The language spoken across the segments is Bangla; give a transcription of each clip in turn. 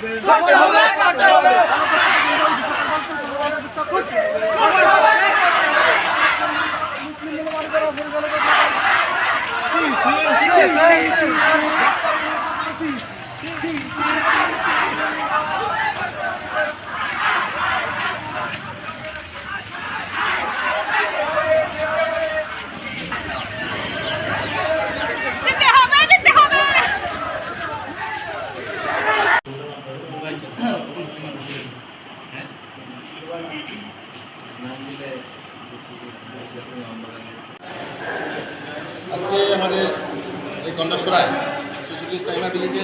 দিতে হবে আজকে আমাদের এই গন্ডাসরায় সুশীল ইসলামা বিলিতে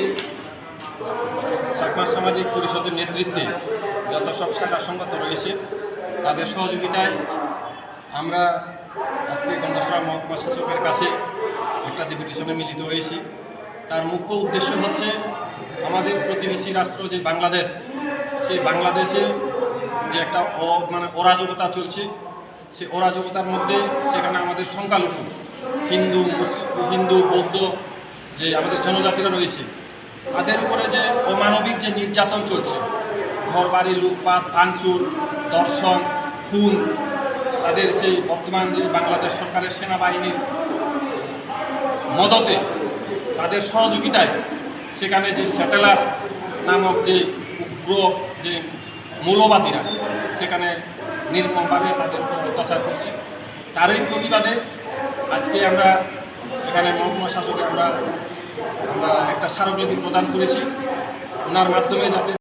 চাকমা সামাজিক পরিষদের নেতৃত্বে যত সব শাখা সংগত রয়েছে, তাদের সহযোগিতায় আমরা আজকে গন্ডাসরা মহকুমা শাসকের কাছে একটা ডেপুটেশনে মিলিত হয়েছি। তার মুখ্য উদ্দেশ্য হচ্ছে, আমাদের প্রতিবেশী রাষ্ট্র যে বাংলাদেশ, সেই বাংলাদেশে যে একটা অ মানে অরাজকতা চলছে, সেই অরাজকতার মধ্যে সেখানে আমাদের সংখ্যালঘু, হিন্দু, মুসলিম, হিন্দু, বৌদ্ধ যে আমাদের জনজাতিরা রয়েছে তাদের উপরে যে অমানবিক যে নির্যাতন চলছে ঘর বাড়ি লুটপাট, ভাঙচুর দর্শন খুন, তাদের সেই বর্তমান যে বাংলাদেশ সরকারের সেনাবাহিনীর মদতে তাদের সহযোগিতায় সেখানে যে স্যাটেলার নামক যে উগ্র যে মৌলবাদীরা সেখানে নির্মমভাবে তাদের অত্যাচার করছে। তারই প্রতিবাদে আজকে আমরা এখানে মহকুমা শাসকে আমরা আমরা একটা স্মারকলিপি প্রদান করেছি। ওনার মাধ্যমে যাতে